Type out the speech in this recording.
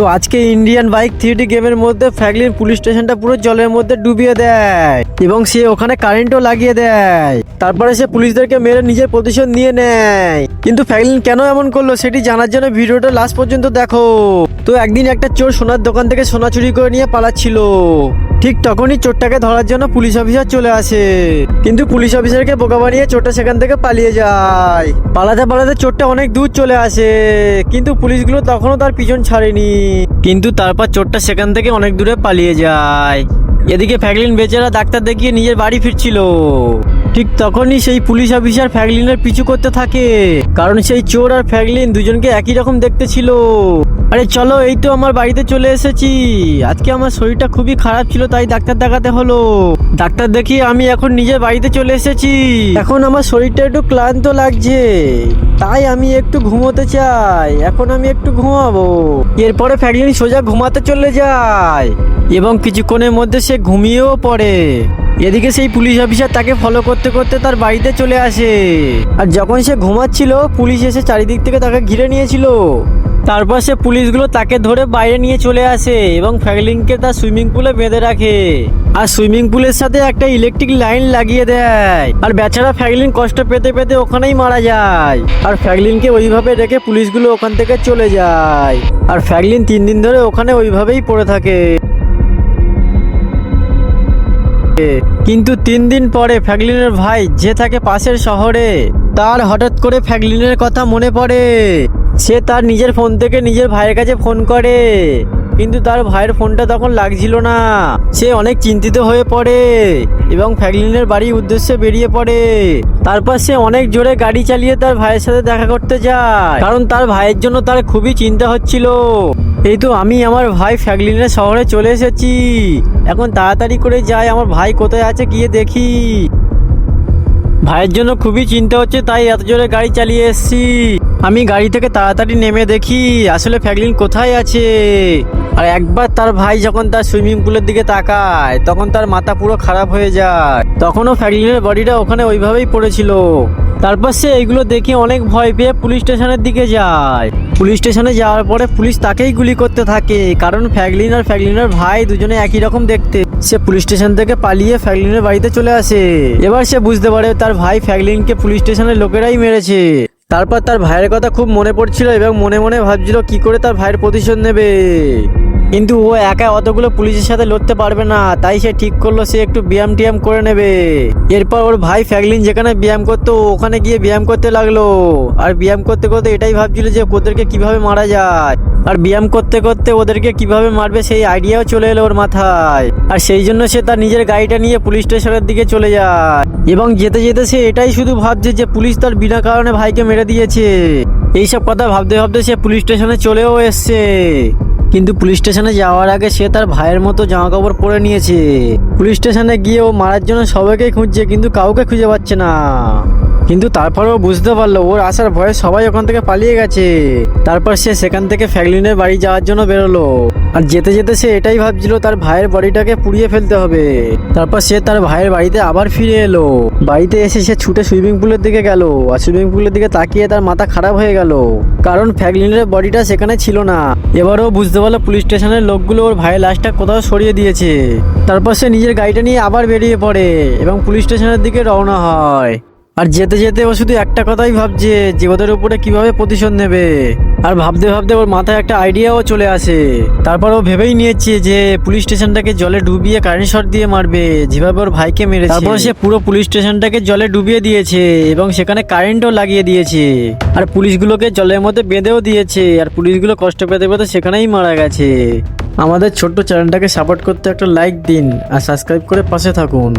তো আজকে Indian bike three D গেমের মধ্যে ফ্যাগলির পুলিশ স্টেশনটা পুরো জলের মধ্যে ডুবিয়ে দেয় এবং সে ওখানে কারেন্টও লাগিয়ে দেয়। তারপরে সে পুলিশদেরকে মেরে নিজের প্রতিশোধ নিয়ে নেয়। কিন্তু ফ্যাগলিন কেন এমন করল সেটি জানার জন্য ভিডিওটা লাস্ট পর্যন্ত দেখো। তো একদিন একটা চোর সোনার দোকান থেকে সোনা চুরি করে নিয়ে পালাচ্ছিল। ঠিক তখনই চোরটাকে ধরার জন্য পুলিশ অফিসার চলে আসে। কিন্তু পুলিশ অফিসারকে বোকা বানিয়ে চোরটা সেখান থেকে পালিয়ে যায়। পালাতে পালাতে চোরটা অনেক দূর চলে আসে। কিন্তু পুলিশগুলো তখনও তার পিছন ছাড়েনি। কিন্তু তারপর চোরটা সেখান থেকে অনেক দূরে পালিয়ে যায়। এদিকে ফ্যাকলিন বেচারা ডাক্তার দেখিয়ে নিজের বাড়ি ফিরছিল। ঠিক তখনই সেই পুলিশ অফিসার ফ্যাগলিনের পিছু করতে থাকে। কারণ সেই চোর আর ফ্যাগলিন দুজনকে একই রকম দেখতে ছিল। আরে চলো, এই তো আমার বাড়িতে চলে এসেছি। আজকে আমার শরীরটা খুবই খারাপ ছিল, তাই ডাক্তার দেখাতে হলো। ডাক্তার দেখিয়ে আমি এখন নিজের বাড়িতে চলে এসেছি। এখন আমার শরীরটা একটু ক্লান্ত লাগছে, তাই আমি একটু ঘুমোতে চাই। এখন আমি একটু ঘুমাবো। এরপরে ফ্যাগলিন সোজা ঘুমাতে চলে যায়। এবং কিছুক্ষণের মধ্যে সে ঘুমিয়েও পড়ে। এদিকে সেই পুলিশ অফিসার তাকে ফলো করতে করতে তার বাড়িতে চলে আসে। আর যখন সে ঘুমাচ্ছিল, পুলিশ এসে চারিদিক থেকে তাকে ঘিরে নিয়েছিল। তারপর সে পুলিশগুলো তাকে ধরে বাইরে নিয়ে চলে আসে এবং ফ্যাগলিংকে তার সুইমিং পুলে বেঁধে রাখে। আর সুইমিং পুলের সাথে একটা ইলেকট্রিক লাইন লাগিয়ে দেয়। আর বেচারা ফ্যাগলিন কষ্ট পেতে পেতে ওখানেই মারা যায়। আর ফ্যাগলিনকে ওইভাবে রেখে পুলিশগুলো ওখান থেকে চলে যায়। আর ফ্যাগলিন তিন দিন ধরে ওখানে ওইভাবেই পড়ে থাকে। কিন্তু তিন দিন পরে ফ্যাগলিনের ভাই যে থাকে পাশের শহরে, তার হঠাৎ করে ফ্যাগলিনের কথা মনে পড়ে। সে তার নিজের ফোন থেকে নিজের ভাইয়ের কাছে ফোন করে। কিন্তু তার ভাইয়ের ফোনটা তখন লাগছিল না। সে অনেক চিন্তিত হয়ে পড়ে এবং ফ্যাগলিনের বাড়ির উদ্দেশ্যে বেরিয়ে পড়ে। তারপর সে অনেক জোরে গাড়ি চালিয়ে তার ভাইয়ের সাথে দেখা করতে যায়। কারণ তার ভাইয়ের জন্য তার খুবই চিন্তা হচ্ছিল। এই তো আমি আমার ভাই ফ্যাগলিনের শহরে চলে এসেছি। এখন তাড়াতাড়ি করে যাই, আমার ভাই কোথায় আছে গিয়ে দেখি। ভাইয়ের জন্য খুবই চিন্তা হচ্ছে, তাই এত জোরে গাড়ি চালিয়ে এসেছি। আমি গাড়ি থেকে তাড়াতাড়ি নেমে দেখি, আসলে ফ্যাগলিন কোথায় আছে? আর একবার তার ভাই যখন তার সুইমিং পুলের দিকে তাকায়, তখন তার মাথা পুরো খারাপ হয়ে যায়। তখনও ফ্যাগলিনের বডিটা ওখানে ওইভাবেই পড়েছিল। তারপর সে এইগুলো দেখে অনেক ভয় পেয়ে পুলিশ স্টেশনের দিকে যায়। পুলিশ স্টেশনে যাওয়ার পরে পুলিশ তাকেই গুলি করতে থাকে, কারণ ফ্যাগলিন আর ফ্যাগলিনের ভাই দুজনে একই রকম দেখতে। সে পুলিশ স্টেশন থেকে পালিয়ে ফ্যাগলিনের বাড়িতে চলে আসে। এবার সে বুঝতে পারে তার ভাই ফ্যাগলিনকে পুলিশ স্টেশনের লোকেরাই মেরেছে। তারপর তার ভাইয়ের কথা খুব মনে পড়ছিল এবং মনে মনে ভাবছিল কি করে তার ভাইয়ের প্রতিশোধ নেবে। কিন্তু ও একা অতগুলো পুলিশের সাথে লড়তে পারবে না, তাই সে ঠিক করল সে একটু ব্যায়াম টিয়াম করে নেবে। এরপর ওর ভাই ফ্যাগলিন যেখানে ব্যায়াম করতো, ওখানে গিয়ে ব্যায়াম করতে লাগল। আর ব্যায়াম করতে করতে এটাই ভাবছিল যে ওদেরকে কীভাবে মারা যায়। আর ব্যায়াম করতে করতে ওদেরকে কীভাবে মারবে সেই আইডিয়াও চলে এলো ওর মাথায়। আর সেই জন্য সে তার নিজের গাড়িটা নিয়ে পুলিশ স্টেশনের দিকে চলে যায়। এবং যেতে যেতে সে এটাই শুধু ভাবছে যে পুলিশ তার বিনা কারণে ভাইকে মেরে দিয়েছে। এইসব কথা ভাবতে ভাবতে সে পুলিশ স্টেশনে চলেও এসছে। কিন্তু পুলিশ স্টেশনে যাওয়ার আগে সে তার ভাইয়ের মতো জামা কাপড় পরে নিয়েছে। পুলিশ স্টেশনে গিয়ে ও মারার জন্য সবাইকে খুঁজছে, কিন্তু কাউকে খুঁজে পাচ্ছে না। কিন্তু তারপরেও বুঝতে পারল, ওর আসার ভয়ে সবাই ওখান থেকে পালিয়ে গেছে। তারপর সে সেখান থেকে ফ্যাগলিনের বাড়ি যাওয়ার জন্য বেরোলো। আর যেতে যেতে সে এটাই ভাবছিল, তার ভাইয়ের বডিটাকে পুড়িয়ে ফেলতে হবে। তারপর সে তার ভাইয়ের বাড়িতে আবার ফিরে এলো। বাড়িতে এসে সে ছুটে সুইমিং পুলের দিকে গেল আর সুইমিং পুলের দিকে তাকিয়ে তার মাথা খারাপ হয়ে গেল। কারণ ফ্যাগলিনের বডিটা সেখানে ছিল না। এবারও বুঝতে পারল পুলিশ স্টেশনের লোকগুলো ওর ভাইয়ের লাশটা কোথাও সরিয়ে দিয়েছে। তারপর সে নিজের গাড়িটা নিয়ে আবার বেরিয়ে পড়ে এবং পুলিশ স্টেশনের দিকে রওনা হয়। আর যেতে যেতে ও শুধু একটা কথাই ভাবছে যে ওদের উপরে কীভাবে প্রতিশোধ নেবে। আর ভাবতে ভাবতে ওর মাথায় একটা আইডিয়াও চলে আসে। তারপর ও ভেবেই নিয়েছে যে পুলিশ স্টেশনটাকে জলে ডুবিয়ে কারেন্ট শট দিয়ে মারবে, যেভাবে ওর ভাইকে মেরেছে। তারপর সে পুরো পুলিশ স্টেশনটাকে জলে ডুবিয়ে দিয়েছে এবং সেখানে কারেন্টও লাগিয়ে দিয়েছে। আর পুলিশগুলোকে জলের মধ্যে বেঁধেও দিয়েছে আর পুলিশগুলো কষ্ট পেতে পেতে সেখানেই মারা গেছে। আমাদের ছোট্ট চ্যানেলটাকে সাপোর্ট করতে একটা লাইক দিন আর সাবস্ক্রাইব করে পাশে থাকুন।